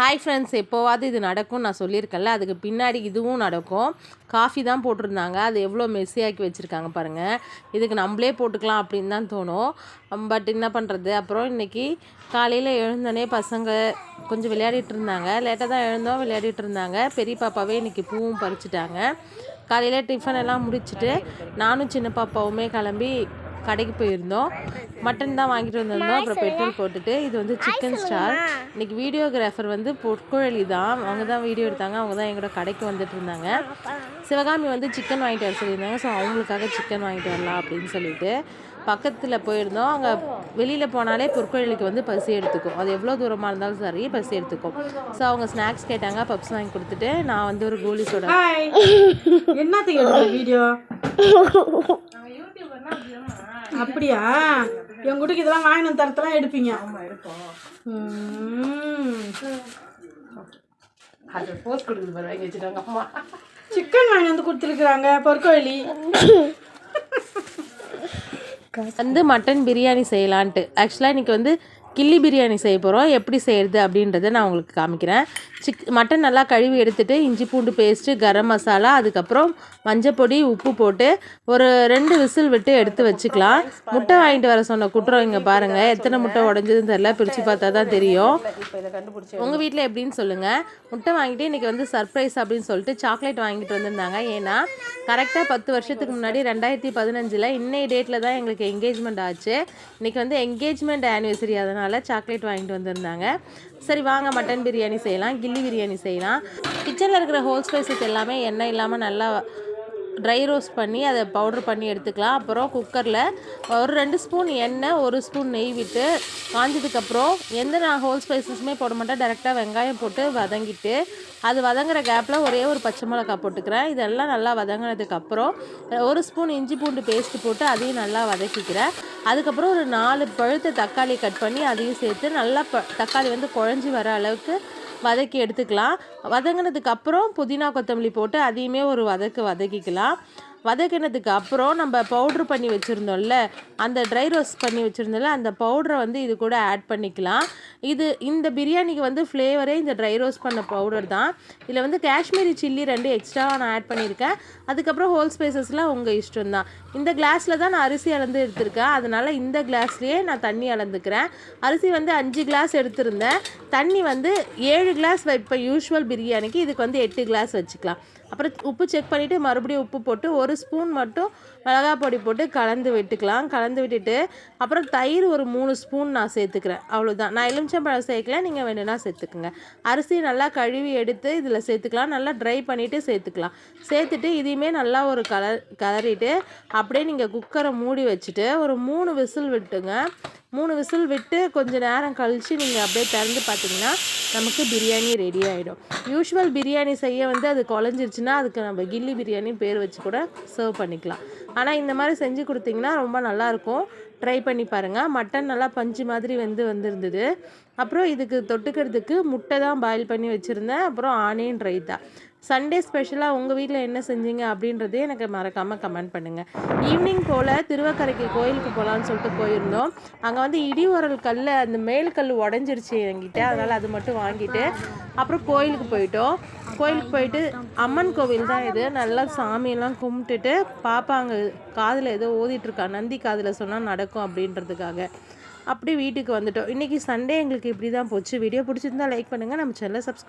Hi friends எப்போவாவது இது நடக்கும் நான் சொல்லியிருக்கேன்ல அதுக்கு பின்னாடி இதுவும் நடக்கும். காஃபி தான் போட்டிருந்தாங்க அது எவ்வளோ மெஸ்ஸியாக்கி வச்சுருக்காங்க பாருங்கள் இதுக்கு நம்மளே போட்டுக்கலாம் அப்படின்னு தான் தோணும். பட் என்ன பண்ணுறது அப்புறம் இன்றைக்கி காலையில் எழுந்தோடனே பசங்க கொஞ்சம் விளையாடிட்டு இருந்தாங்க. லேட்டாக தான் எழுந்தோம் விளையாடிட்டு இருந்தாங்க. பெரிய பாப்பாவே இன்றைக்கி பூவும் பறிச்சிட்டாங்க. காலையில் டிஃபன் எல்லாம் முடிச்சுட்டு நானும் சின்ன பாப்பாவுமே கிளம்பி கடைக்கு போயிருந்தோம். மட்டன் தான் வாங்கிட்டு வந்திருந்தோம். அப்புறம் பெட்ரோல் போட்டுட்டு இது வந்து சிக்கன் ஸ்டார் இன்னைக்கு வீடியோகிராஃபர் வந்து பொற்குழலி தான். அவங்க தான் வீடியோ எடுத்தாங்க. அவங்க தான் எங்களோட கடைக்கு வந்துட்டு இருந்தாங்க. சிவகாமி வந்து சிக்கன் வாங்கிட்டு வர சொல்லியிருந்தாங்க. ஸோ அவங்களுக்காக சிக்கன் வாங்கிட்டு வரலாம் அப்படின்னு சொல்லிட்டு பக்கத்தில் போயிருந்தோம். அங்கே வெளியில் போனாலே பொற்கொழிலுக்கு வந்து பசி எடுத்துக்கும். அது எவ்வளோ தூரமாக இருந்தாலும் சரி பசி எடுத்துக்கும். ஸோ அவங்க ஸ்நாக்ஸ் கேட்டாங்க. பப்ஸ் வாங்கி கொடுத்துட்டு நான் வந்து ஒரு கோலி என்னத்துக்கு எடுக்கிற வீடியோ அப்படியா? என் குட்டிக்கு இதெல்லாம் வாங்கி வந்து தரத்தெல்லாம் எடுப்பீங்க. அம்மா. சிக்கன் வாங்கி வந்து கொடுத்துருக்குறாங்க பொற்கோழி. வந்து மட்டன் பிரியாணி செய்யலான்ட்டு. ஆக்சுவலாக இன்றைக்கி வந்து கில்லி பிரியாணி செய்ய போகிறோம் எப்படி செய்கிறது அப்படின்றத நான் உங்களுக்கு காமிக்கிறேன். சிக் மட்டன் நல்லா கழுவி எடுத்துகிட்டு இஞ்சி பூண்டு பேஸ்ட்டு கரம் மசாலா அதுக்கப்புறம் மஞ்சப்பொடி உப்பு போட்டு ஒரு ரெண்டு விசில் விட்டு எடுத்து வச்சுக்கலாம். முட்டை வாங்கிட்டு வர சொன்ன குற்றம் இங்கே பாருங்கள் எத்தனை முட்டை உடஞ்சதுன்னு தெரில பிரித்து பார்த்தா தான் தெரியும். உங்கள் வீட்டில் எப்படின்னு சொல்லுங்கள் முட்டை வாங்கிட்டு இன்றைக்கி வந்து சர்ப்ரைஸ் அப்படின்னு சொல்லிட்டு சாக்லேட் வாங்கிட்டு வந்திருந்தாங்க. ஏன்னா கரெக்டாக பத்து வருஷத்துக்கு முன்னாடி ரெண்டாயிரத்தி பதினஞ்சில் இன்னைய டேட்டில் தான் எங்களுக்கு என்கேஜ்மெண்ட் ஆச்சு. இன்றைக்கி வந்து என்கேஜ்மெண்ட் ஆனிவர்சரி அதனால் சாக்லேட் வாங்கிட்டு வந்திருந்தாங்க. சரி வாங்க மட்டன் பிரியாணி செய்யலாம் கில்லி பிரியாணி செய்யலாம். கிச்சனில் இருக்கிற ஹோல் ஸ்பைசஸ் எல்லாமே எண்ணெய் இல்லாமல் நல்லா ட்ரை ரோஸ்ட் பண்ணி அதை பவுட்ரு பண்ணி எடுத்துக்கலாம். அப்புறம் குக்கரில் ஒரு ரெண்டு ஸ்பூன் எண்ணெய் ஒரு ஸ்பூன் நெய் விட்டு காஞ்சதுக்கப்புறம் எந்த நான் ஹோல் ஸ்பைசஸுமே போட மாட்டேன். டேரெக்டாக வெங்காயம் போட்டு வதங்கிட்டு அது வதங்குற கேப்பில் ஒரே ஒரு பச்சை மிளகா போட்டுக்கிறேன். இதெல்லாம் நல்லா வதங்கினதுக்கப்புறம் ஒரு ஸ்பூன் இஞ்சி பூண்டு பேஸ்ட்டு போட்டு அதையும் நல்லா வதக்கிக்கிறேன். அதுக்கப்புறம் ஒரு நாலு பழுத்த தக்காளி கட் பண்ணி அதையும் சேர்த்து நல்லா ப தக்காளி வந்து குழஞ்சி வர அளவுக்கு வதக்கி எடுத்துக்கலாம். வதங்கினதுக்கப்புறம் புதினா கொத்தமல்லி போட்டு அதையுமே ஒரு வதக்கு வதக்கிக்கலாம். வதக்கினதுக்கு அப்புறம் நம்ம பவுட்ரு பண்ணி வச்சுருந்தோம்ல அந்த ட்ரை ரோஸ்ட் பண்ணி வச்சுருந்தோம்ல அந்த பவுடரை வந்து இது கூட ஆட் பண்ணிக்கலாம். இது இந்த பிரியாணிக்கு வந்து ஃப்ளேவரே இந்த ட்ரை ரோஸ்ட் பண்ண பவுடர் தான். இதில் வந்து காஷ்மீரி சில்லி ரெண்டு எக்ஸ்ட்ரா நான் ஆட் பண்ணியிருக்கேன். அதுக்கப்புறம் ஹோல் ஸ்பைசஸ்லாம் உங்கள் இஷ்டம் தான். இந்த கிளாஸில் தான் நான் அரிசி அளந்து எடுத்திருக்கேன். அதனால் இந்த கிளாஸ்லேயே நான் தண்ணி அளந்துக்கிறேன். அரிசி வந்து அஞ்சு கிளாஸ் எடுத்திருந்தேன். தண்ணி வந்து ஏழு கிளாஸ் வைப்பேன் யூஷுவல் பிரியாணிக்கு. இதுக்கு வந்து எட்டு கிளாஸ் வச்சுக்கலாம். அப்புறம் உப்பு செக் பண்ணிவிட்டு மறுபடியும் உப்பு போட்டு ஒரு ஸ்பூன் மட்டும் மிளகா பொடி போட்டு கலந்து விட்டுக்கலாம். கலந்து விட்டுட்டு அப்புறம் தயிர் ஒரு மூணு ஸ்பூன் நான் சேர்த்துக்கிறேன். அவ்வளோதான் நான் எலுமிச்சம்பழம் சேர்க்கல. நீங்கள் வேணும்னா சேர்த்துக்குங்க. அரிசி நல்லா கழுவி எடுத்து இதில் சேர்த்துக்கலாம். நல்லா ட்ரை பண்ணிவிட்டு சேர்த்துக்கலாம். சேர்த்துட்டு இதையுமே நல்லா ஒரு கலர் கலரிட்டு அப்படியே நீங்கள் குக்கரை மூடி வச்சுட்டு ஒரு மூணு விசில் விட்டுங்க. மூணு விசில் விட்டு கொஞ்சம் நேரம் கழித்து நீங்கள் அப்படியே திறந்து பார்த்தீங்கன்னா நமக்கு பிரியாணி ரெடி ஆகிடும் யூஷுவல் பிரியாணி செய்ய வந்து அது குழஞ்சிருச்சுன்னா அதுக்கு நம்ம கில்லி பிரியாணி பேர் வச்சு கூட சர்வ் பண்ணிக்கலாம். ஆனால் இந்த மாதிரி செஞ்சு கொடுத்தீங்கன்னா ரொம்ப நல்லாயிருக்கும் ட்ரை பண்ணி பாருங்கள் மட்டன் நல்லா பஞ்சு மாதிரி வந்து வந்திருந்தது. அப்புறம் இதுக்கு தொட்டுக்கிறதுக்கு முட்டை தான் பாயில் பண்ணி வச்சுருந்தேன். அப்புறம் ஆனியன் ரைத்தா. சண்டே ஸ்பெஷலாக உங்கள் வீட்டில் என்ன செஞ்சீங்க அப்படின்றதே எனக்கு மறக்காமல் கமெண்ட் பண்ணுங்கள் ஈவினிங் போல் திருவக்கரைக்கு கோயிலுக்கு போகலான்னு சொல்லிட்டு போயிருந்தோம். அங்கே வந்து இடி உரல் கல் அந்த மேல் கல் உடஞ்சிருச்சு என்கிட்ட. அதனால் அது மட்டும் வாங்கிட்டு அப்புறம் கோயிலுக்கு போயிட்டோம். கோயிலுக்கு போயிட்டு அம்மன் கோவில் தான் இது. நல்லா சாமியெல்லாம் கும்பிட்டுட்டு பாப்பா அங்கே காதில் ஏதோ ஓதிட்டுருக்கா நந்தி காதில் சொன்னால் நடக்கும் அப்படின்றதுக்காக. அப்படி வீட்டுக்கு வந்துட்டோம். இன்றைக்கி சண்டே எங்களுக்கு இப்படி தான் போச்சு. வீடியோ பிடிச்சிருந்தா லைக் பண்ணுங்கள் நம்ம சேனலை சப்ஸ்கிரைப்